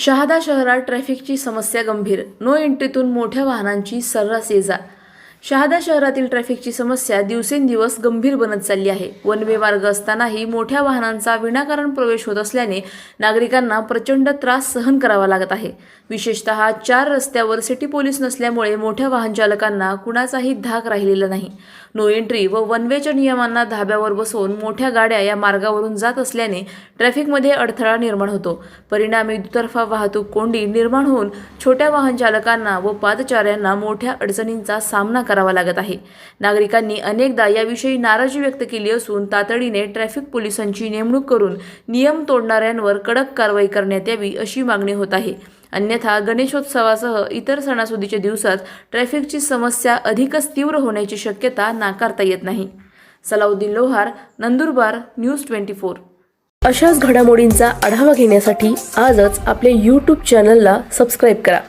शहादा शहरात ट्रॅफिकची समस्या गंभीर. नो एंट्रीतून मोठ्या वाहनांची सर्रास ये जा. शहादा शहरातील ट्रॅफिकची समस्या दिवसेंदिवस गंभीर बनत चालली आहे. वन वे मार्ग असतानाही मोठ्या वाहनांचा विनाकारण प्रवेश होत असल्याने नागरिकांना प्रचंड त्रास सहन करावा लागत आहे. विशेषतः चार रस्त्यावर सिटी पोलीस नसल्यामुळे मोठ्या वाहनचालकांना कुणाचाही धाक राहिलेला नाही. नो एंट्री व वन वेच्या नियमांना धाब्यावर बसवून मोठ्या गाड्या या मार्गावरून जात असल्याने ट्रॅफिकमध्ये अडथळा निर्माण होतो. परिणामी दुतर्फा वाहतूक कोंडी निर्माण होऊन छोट्या वाहनचालकांना व पादचाऱ्यांना मोठ्या अडचणींचा सामना करावा लागत आहे. नागरिकांनी अनेकदा याविषयी नाराजी व्यक्त केली असून तातडीने ट्रॅफिक पोलिसांची नेमणूक करून नियम तोडणाऱ्यांवर कडक कारवाई करण्यात यावी अशी मागणी होत आहे. अन्यथा गणेशोत्सवासह इतर सणासुदीच्या दिवसात ट्रॅफिकची समस्या अधिकच तीव्र होण्याची शक्यता नाकारता येत नाही. Salauddin Lohar Nandurbar news twenty four. अशाच घडामोडींचा आढावा घेण्यासाठी आजच आपले यूट्यूब चॅनलला सबस्क्राईब करा.